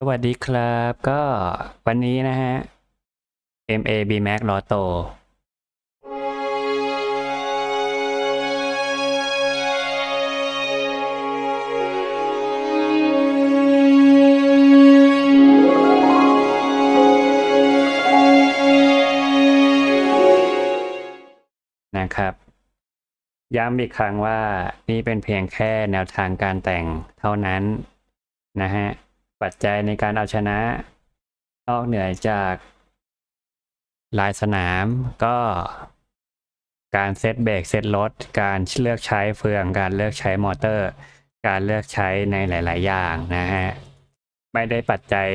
สวัสดีครับก็วันนี้นะฮะ MAB Max Lotto นะครับ ย้ำอีกครั้งว่านี่เป็นเพียงแค่แนวทางการแต่งเท่านั้นนะฮะ ปัจจัยในการเอาชนะ นอกเหนือจากลายสนามก็การเซตเบรกเซตรถ การเลือกใช้เฟือง การเลือกใช้มอเตอร์ การเลือกใช้ในหลาย ๆ อย่างนะฮะ ไม่ได้ปัจจัย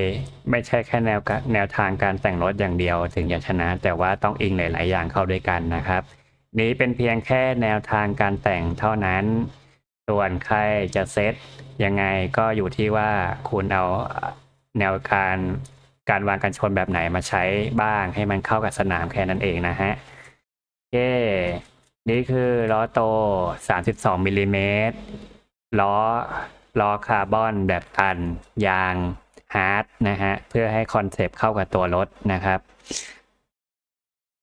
ไม่ใช่แค่แนวแนวทางการแต่งรถอย่างเดียวถึงจะชนะ แต่ว่าต้องอิงหลาย ๆ อย่างเข้าด้วยกันนะครับ นี้เป็นเพียงแค่แนวทางการแต่งเท่านั้น ส่วนใครจะเซตยังไงก็อยู่ที่ว่าคุณเอาแนวการการวางกันชนแบบไหนมาใช้บ้างให้มันเข้ากับสนามแค่นั้นเองนะฮะโอเคนี่คือล้อโต 32มิลลิเมตรล้อล้อคาร์บอนแบบตัน ยางฮาร์ดนะฮะ เพื่อให้คอนเซปต์เข้ากับตัวรถนะครับ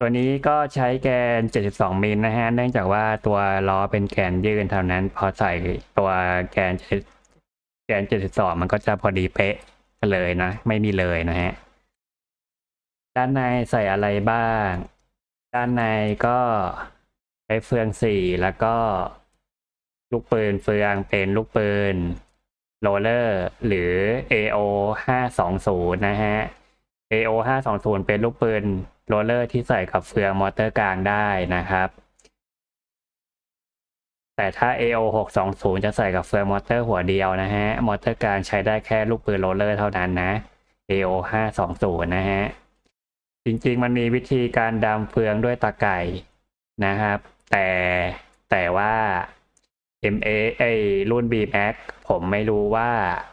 ตัวนี้ก็ใช้แกน 72 มิลนะฮะ เนื่องจากว่าตัวล้อเป็นแกนยื่นเท่านั้น พอใส่ตัวแกนแกน 72 มันก็จะพอดีเป๊ะเลยนะ ไม่มีเลยนะฮะ ด้านในใส่อะไรบ้าง ด้านในก็ใช้เฟืองสี่แล้วก็ ลูกปืนเฟืองเป็นลูกปืนโรลเลอร์ หรือ AO 520 นะฮะ AO 520 เป็นลูกปืน โรลเลอร์ที่ใส่กับเฟืองมอเตอร์กลางได้นะครับ แต่ถ้า AO 620จะใส่กับเฟืองมอเตอร์หัวเดียวนะฮะ มอเตอร์กลางใช้ได้แค่ลูกปืนโรลเลอร์เท่านั้นนะ AO 520นะฮะ จริงๆมันมีวิธีการดำเฟืองด้วยตะไก่นะครับ แต่แต่ว่า MA ไอรุ่น B Max ผมไม่รู้ว่า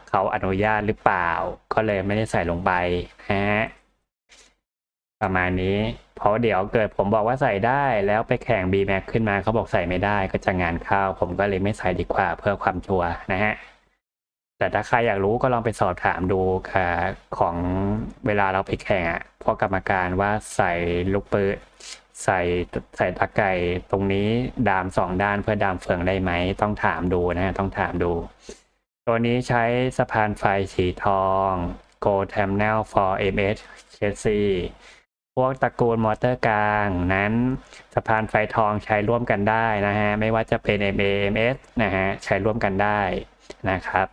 เขาอนุญาตหรือเปล่า ก็เลยไม่ได้ใส่ลงไปนะฮะ ประมาณนี้ เพราะเดี๋ยวเกิดผมบอกว่าใส่ได้แล้วไปแข่ง B Max ขึ้นมาเขาบอกใส่ไม่ได้ก็จะงานเข้า ผมก็เลยไม่ใส่ดีกว่าเพื่อความชัวร์นะฮะแต่ถ้าใครอยากรู้ก็ลองไปสอบถามดูค่ะของเวลาเราไปแข่งอะพวกกรรมการว่าใส่ลูกปืนใส่ใส่ตะไก่ตรงนี้ดามสองด้านเพื่อดามเฟืองได้ไหม ต้องถามดูนะฮะต้องถามดู ตัวนี้ใช้สะพานไฟสีทอง Go Terminal for MS Chassis พวกตระกูลมอเตอร์กลางนั้นสะพานไฟทองใช้ร่วมกันได้นะฮะ ไม่ว่าจะเป็น MA MS นะฮะ ใช้ร่วมกันได้นะครับ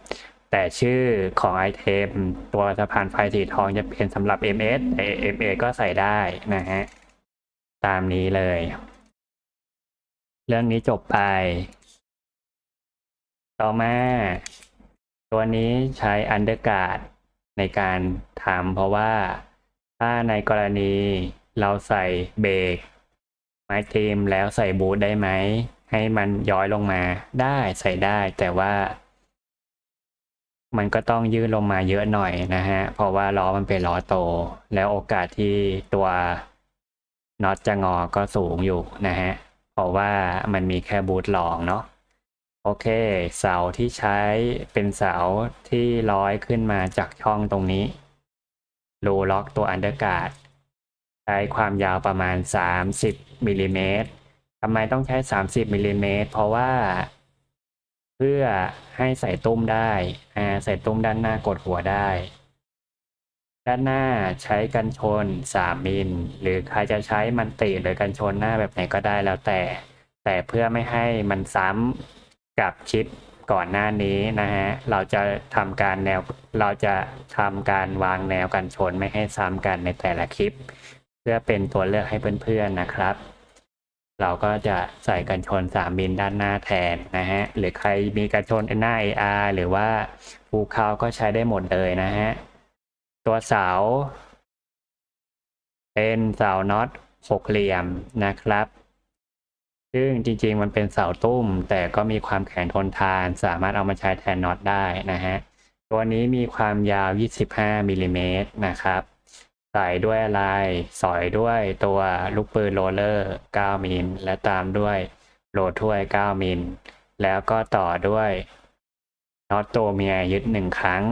แต่ชื่อของไอเทมตัวสะพานไฟสีทองจะเป็นสำหรับ MS MA ก็ใส่ได้นะฮะ ตามนี้เลย เรื่องนี้จบไป ต่อมา ตัวนี้ใช้อันเดอร์การ์ดในการทำเพราะว่า ถ้าในกรณีเราใส่เบรกไม้เทมแล้วใส่บูทได้ไหม ให้มันย้อยลงมาได้ใส่ได้แต่ว่า มันก็ต้องยืดลงมาเยอะหน่อยนะฮะ เพราะว่าล้อมันเป็นล้อโต แล้วโอกาสที่ตัวน็อตจะงอก็สูงอยู่นะฮะ เพราะว่ามันมีแค่บูทรองเนาะโอเค เสาที่ใช้เป็นเสาที่ร้อยขึ้นมาจากช่องตรงนี้ รูล็อกตัวอันเดอร์การ์ดใช้ความยาวประมาณ 30มิลลิเมตรทำไมต้องใช้ 30มิลลิเมตรเพราะว่า เพื่อให้ใส่ตุ้มได้อ่าใส่ตุ้มด้านหน้ากดหัวได้ ด้านหน้าใช้กันชน 3 มิล หรือใครจะใช้มันติหรือกันชนหน้าแบบไหนก็ได้แล้วแต่ แต่เพื่อไม่ให้มันซ้ำกับชิปก่อนหน้านี้นะฮะ เราจะทำการแนว เราจะทำการวางแนวกันชนไม่ให้ซ้ำกันในแต่ละคลิป เพื่อเป็นตัวเลือกให้เพื่อนๆนะครับ เราก็จะใส่กันชน 3 มิลด้านหน้าแทนนะฮะหรือใครมีกันชนหน้า AR หรือว่าภูเขาก็ใช้ได้หมดเลยนะฮะตัวเสา เป็นเสาน็อตหกเหลี่ยมนะครับซึ่งจริงๆมันเป็นเสาตุ้ม แต่ก็มีความแข็งทนทาน สามารถเอามาใช้แทนน็อตได้นะฮะ ตัวนี้มีความยาว 25มิลลิเมตรนะครับ ใส่ด้วยอะไรสอยด้วยตัวลูกปืนโรลเลอร์ 9 มิล และตามด้วยโหลดถ้วย 9 มิล แล้วก็ต่อด้วยน็อตตัวเมียยึดหนึ่งครั้ง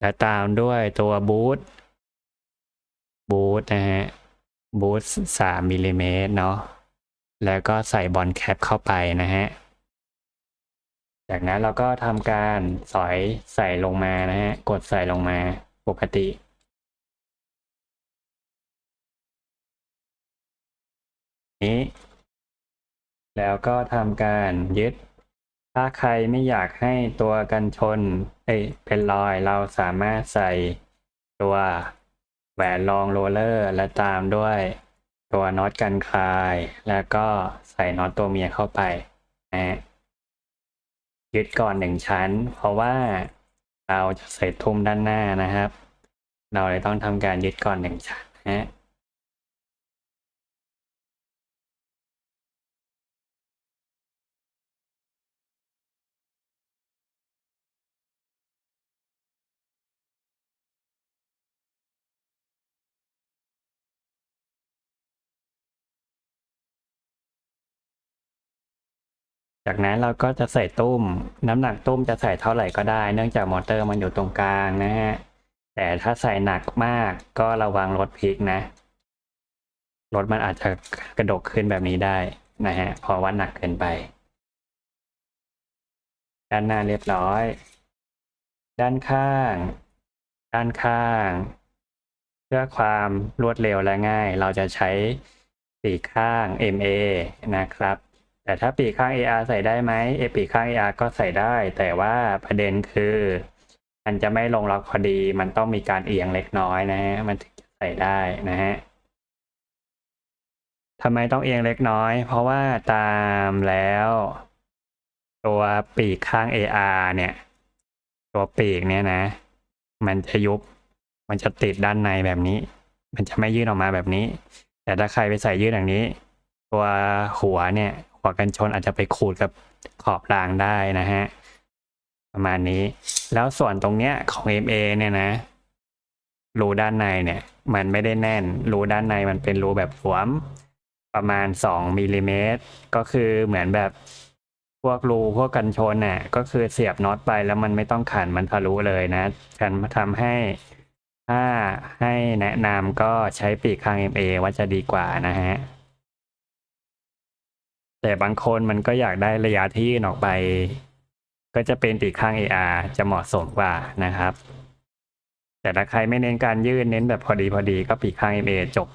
และตามด้วยตัวบูทบูทนะฮะบูทสามมิลลิเมตรเนาะแล้วก็ใส่บอลแคปเข้าไปนะฮะ จากนั้นเราก็ทำการสอยใส่ลงมานะฮะ กดใส่ลงมาปกติ นี้ แล้วก็ทำการยึด ถ้าใครไม่อยากให้ตัวกันชนเอ้เป็นรอยเราสามารถใส่ตัวแหวนรองโรลเลอร์ และตามด้วยตัวน็อตกันคลาย แล้วก็ใส่น็อตตัวเมียเข้าไปนะฮะ ยึดก่อนหนึ่งชั้น เพราะว่าเราจะใส่ทุ่มด้านหน้านะครับ เราเลยต้องทำการยึดก่อนหนึ่งชั้นนะฮะ จากนั้นเราก็จะใส่ตุ้ม น้ำหนักตุ้มจะใส่เท่าไหร่ก็ได้ เนื่องจากมอเตอร์มันอยู่ตรงกลางนะฮะ แต่ถ้าใส่หนักมากก็ระวังรถพลิกนะ รถมันอาจจะกระดกขึ้นแบบนี้ได้นะฮะ เพราะว่าหนักเกินไป ด้านหน้าเรียบร้อย ด้านข้าง ด้านข้าง เพื่อความรวดเร็วและง่าย เราจะใช้ปีข้าง MA นะครับ แต่ถ้าปีกข้าง AR ใส่ได้ไหมเอปีกข้าง AR ก็ใส่ได้ แต่ว่าประเด็นคือมันจะไม่ลงล็อกพอดี มันต้องมีการเอียงเล็กน้อยนะฮะมันถึงจะใส่ได้นะฮะทำไมต้องเอียงเล็กน้อย เพราะว่าตามแล้ว ตัวปีกข้าง AR เนี่ย ตัวปีกเนี่ยนะ มันจะยุบ มันจะติดด้านในแบบนี้ มันจะไม่ยื่นออกมาแบบนี้ แต่ถ้าใครไปใส่ยื่นอย่างนี้ ตัวหัวเนี่ย หัวกันชนอาจจะไปขูดกับขอบรางได้นะฮะ ประมาณนี้ แล้วส่วนตรงเนี้ยของ MA เนี่ยนะ รูด้านในเนี่ย มันไม่ได้แน่น รูด้านในมันเป็นรูแบบหลวม ประมาณ 2มิลลิเมตร ก็คือเหมือนแบบพวกรูพวกกันชนน่ะ ก็คือเสียบน็อตไปแล้วมันไม่ต้องขันมันทะลุเลยนะฉันมาทำให้ถ้าให้แนะนำก็ใช้ปีกข้าง MA ว่าจะดีกว่านะฮะ แต่บางคนมันก็อยากได้ระยะที่ยื่นออกไป ก็จะเป็นปีกข้าง AR จะเหมาะสมกว่านะครับ แต่ถ้าใครไม่เน้นการยื่นเน้นแบบพอดีพอดีก็ปีกข้าง MA จบ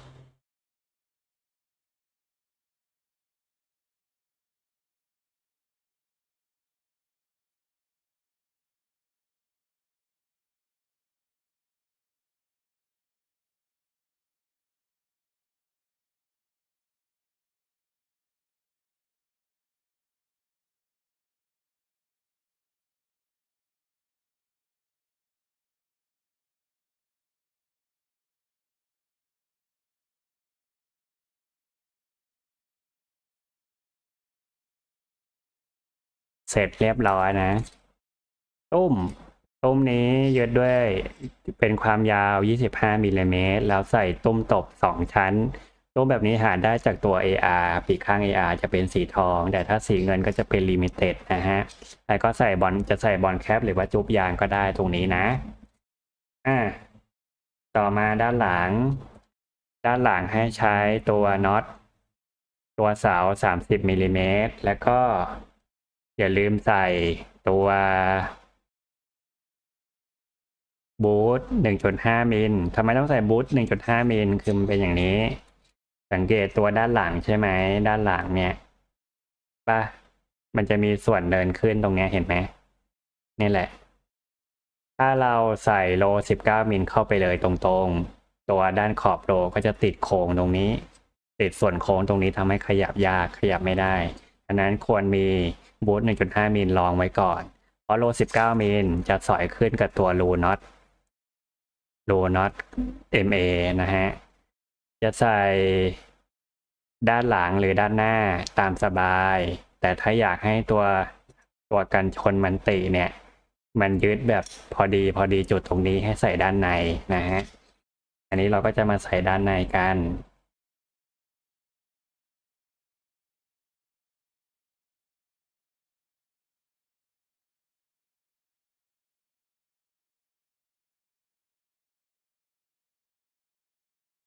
เสร็จเรียบร้อยนะตุ้มตุ้มนี้ยึดด้วยเป็นความยาว 25มิลลิเมตรแล้วใส่ตุ้มตบ 2 ชั้นตุ้มแบบนี้หาได้จากตัว AR ปีกข้าง AR จะเป็นสีทอง แต่ถ้าสีเงินก็จะเป็นลิมิเต็ดนะฮะแล้วก็ใส่บอลจะใส่บอลแคปหรือว่าจุบยางก็ได้ตรงนี้นะ อ่า ต่อมาด้านหลัง ด้านหลังให้ใช้ตัวน็อตตัวเสา 30มิลลิเมตรแล้วก็ อย่าลืมใส่ตัวบูท1.5มิลทำไมต้องใส่บูท1.5มิลคือมันเป็นอย่างนี้ สังเกตตัวด้านหลังใช่ไหม ด้านหลังเนี่ยป่ะมันจะมีส่วนเดินขึ้นตรงนี้เห็นไหมนี่แหละ ถ้าเราใส่โล19มิลเข้าไปเลยตรงๆ ตัวด้านขอบโลก็จะติดโค้งตรงนี้ ติดส่วนโค้งตรงนี้ทำให้ขยับยากขยับไม่ได้ฉะนั้นควรมี บูท1.5 มิลรองไว้ก่อน เพราะโล 19 มิลจะสอยขึ้นกับตัวรูน็อตรูน็อต MA นะฮะ จะใส่ด้านหลังหรือด้านหน้าตามสบาย แต่ถ้าอยากให้ตัวตัวกันชนมันติเนี่ย มันยึดแบบพอดีพอดีจุดตรงนี้ให้ใส่ด้านในนะฮะ อันนี้เราก็จะมาใส่ด้านในกัน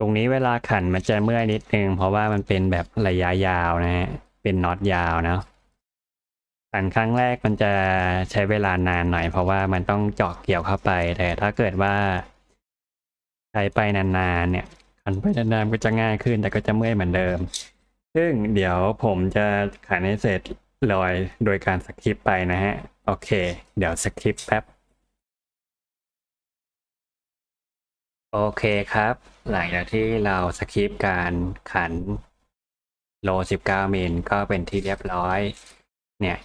รงนี้เวลาขันมันจะเมื่อยนิดนึงเพราะว่ามันเป็นแบบระยะยาวนะฮะเป็นน็อตยาวนะขันครั้งแรกมันจะใช้เวลานานหน่อย เพราะว่ามันต้องเจาะเกี่ยวเข้าไป แต่ถ้าเกิดว่าใช้ไปนานๆเนี่ยขันไปนานๆก็จะง่ายขึ้น แต่ก็จะเมื่อยเหมือนเดิม ซึ่งเดี๋ยวผมจะขันให้เสร็จลอยโดยการสคริปไปนะฮะ โอเค เดี๋ยวสคริปแป๊บ โอเคครับ หลังจากที่เราสคริปต์การขันโล 19 มิลก็เป็นที่เรียบร้อย เนี่ย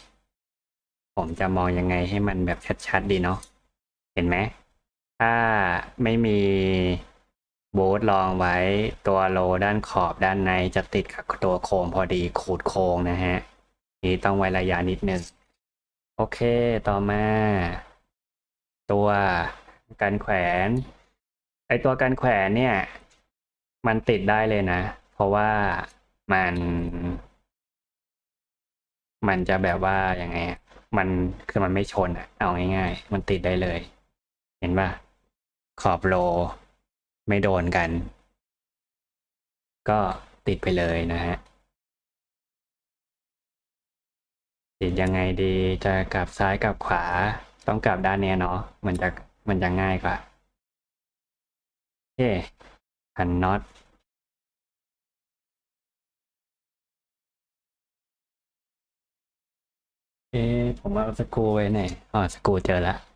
ผมจะมองยังไงให้มันแบบชัดๆดีเนาะเห็นไหม ถ้าไม่มีโบ๊ทรองไว้ตัวโลด้านขอบด้านในจะติดกับตัวโค้งพอดีขูดโค้งนะฮะ นี่ต้องไว้ระยะนิดนึง โอเคต่อมา ตัวกันแขวน ไอตัวกันแขวนเนี่ย มันติดได้เลยนะ เพราะว่ามัน มันจะแบบว่ายังไง มันคือมันไม่ชนอะเอาง่ายๆ มันติดได้เลย เห็นป่ะขอบโล ไม่โดนกัน ก็ติดไปเลยนะฮะติดยังไงดีจะกลับซ้ายกลับขวา ต้องกลับด้านเนี้ยเนาะมันจะมันจะง่ายกว่า คพันน็อตเอ๊ะผมเอาสกูไว้ไหนอ๋อสกูเจอแล้ว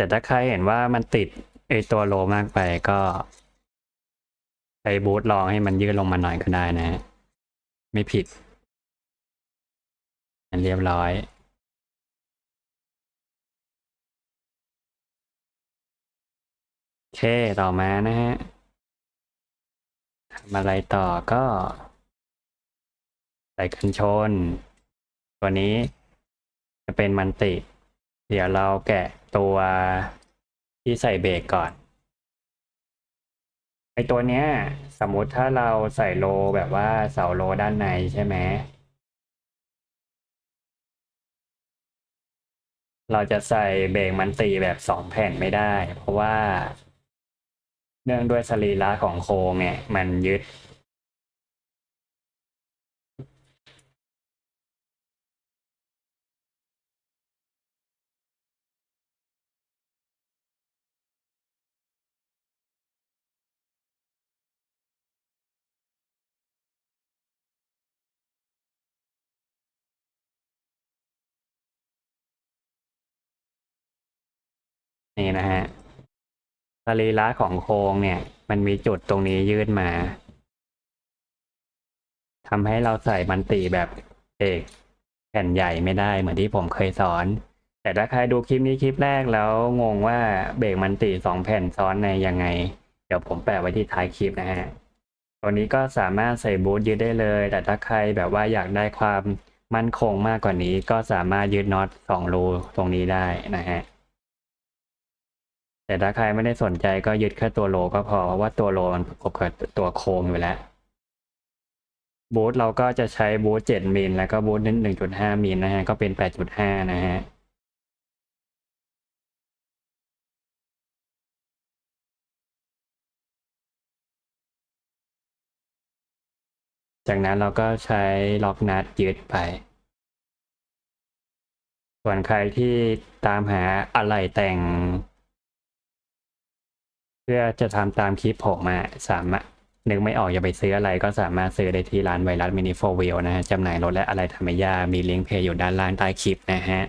แต่ถ้าใครเห็นว่ามันติดไอตัวโลมากไปก็ใช้บูทลองให้มันยืดลงมาหน่อยก็ได้นะฮะไม่ผิดอันเรียบร้อย โอเคต่อมานะฮะทำอะไรต่อก็ ใส่กันชน ตัวนี้จะเป็นมันติ เดี๋ยวเราแกะตัวที่ใส่เบรกก่อนไอตัวเนี้ย สมมติถ้าเราใส่โลแบบว่าเสาโลด้านในใช่ไหมเราจะใส่เบรกมันตีแบบสองแผ่นไม่ได้ เพราะว่า เนื่องด้วยสรีระของโครงเนี่ย มันยึด นี่นะฮะสรีระของโครงเนี่ย มันมีจุดตรงนี้ยื่นมาทำให้เราใส่มันตีแบบเอกแผ่นใหญ่ไม่ได้เหมือนที่ผมเคยสอน แต่ถ้าใครดูคลิปนี้คลิปแรกแล้วงงว่าเบรกมันตีสองแผ่นซ้อนในยังไง เดี๋ยวผมแปะไว้ที่ท้ายคลิปนะฮะตัวนี้ก็สามารถใส่บูทยืดได้เลย แต่ถ้าใครแบบว่าอยากได้ความมั่นคงมากกว่านี้ ก็สามารถยืดน็อตสองรูตรงนี้ได้นะฮะ แต่ถ้าใครไม่ได้สนใจก็ยึดแค่ตัวโลก็พอเพราะว่าตัวโลมันประกบกับตัวโค้งอยู่แล้วบูทเราก็จะใช้บูทเจ็ดมิลแล้วก็บูทหนึ่งจุดห้ามิลนะฮะก็เป็นแปดจุดห้านะฮะจากนั้นเราก็ใช้ล็อกนัดยึดไป ส่วนใครที่ตามหาอะไรแต่ง พื่อจะทำตามคลิปผมอะสามารถนึกไม่ออกอย่าไปซื้ออะไรก็สามารถซื้อได้ที่ร้านไวรัสมินิโฟวิลนะฮะจำหน่ายรถและอะไรธรรมยา มีลิงก์เพย์อยู่ด้านล่างใต้คลิปนะฮะ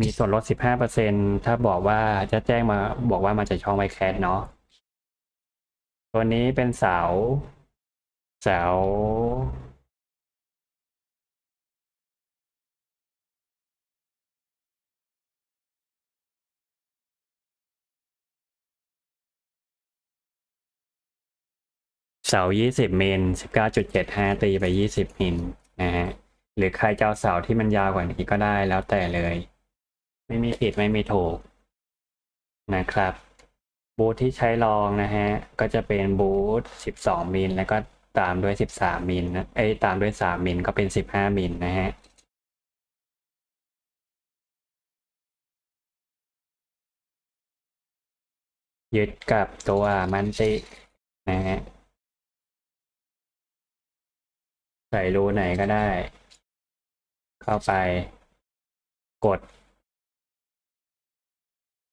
มีส่วนลด 15%ถ้าบอกว่าจะแจ้งมาบอกว่ามาจากช่องไวแคสเนาะ ตัวนี้เป็นเสา เสา เสา 20 มิล 19.75 ตีไป 20 มิลนะฮะ หรือใครจะเอาเสาที่มันยาวกว่านี้ก็ได้แล้วแต่เลย ไม่มีผิดไม่มีถูกนะครับ บูทที่ใช้รองนะฮะ ก็จะเป็นบูท 12 มิล แล้วก็ตามด้วย 13 มิลนะเอ้ตามด้วย 3 มิลก็เป็น 15 มิลนะฮะยึดกับตัวมันตินะฮะ ใส่รูไหนก็ได้ เข้าไป กด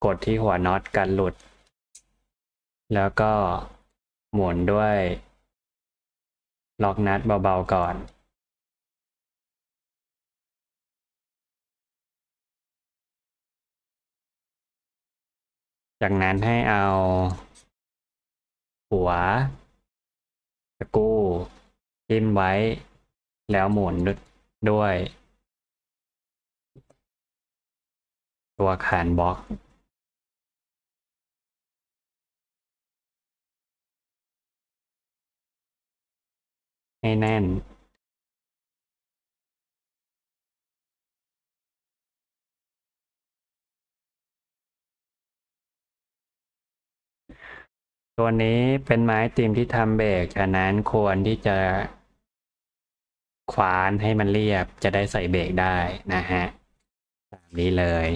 กดที่หัวน็อตกันหลุด แล้วก็หมุนด้วย ล็อกนัดเบาๆก่อนจากนั้นให้เอา หัวตะกู้จิ้มไว้ แล้วหมุนด้วย ตัวขานบล็อก ให้แน่นตัวนี้เป็นไม้ติมที่ทำเบรกฉะนั้นควรที่จะ ขวานให้มันเรียบจะได้ใส่เบรกได้นะฮะตามนี้เลย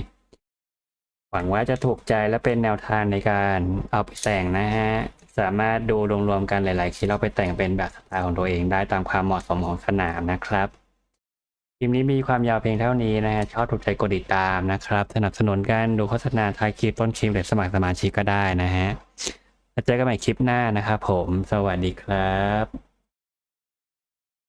หวังว่าจะถูกใจและเป็นแนวทางในการเอาไปแต่งนะฮะ สามารถดูรวมๆกันหลายๆคลิปเราไปแต่งเป็นแบบสไตล์ของตัวเองได้ตามความเหมาะสมของสนามนะครับคลิปนี้มีความยาวเพียงเท่านี้นะฮะชอบถูกใจกดติดตามนะครับ สนับสนุนการดูโฆษณาท้ายคลิปต้นคลิปหรือสมัครสมาชิกก็ได้นะฮะแล้วเจอกันใหม่คลิปหน้านะครับผม สวัสดีครับ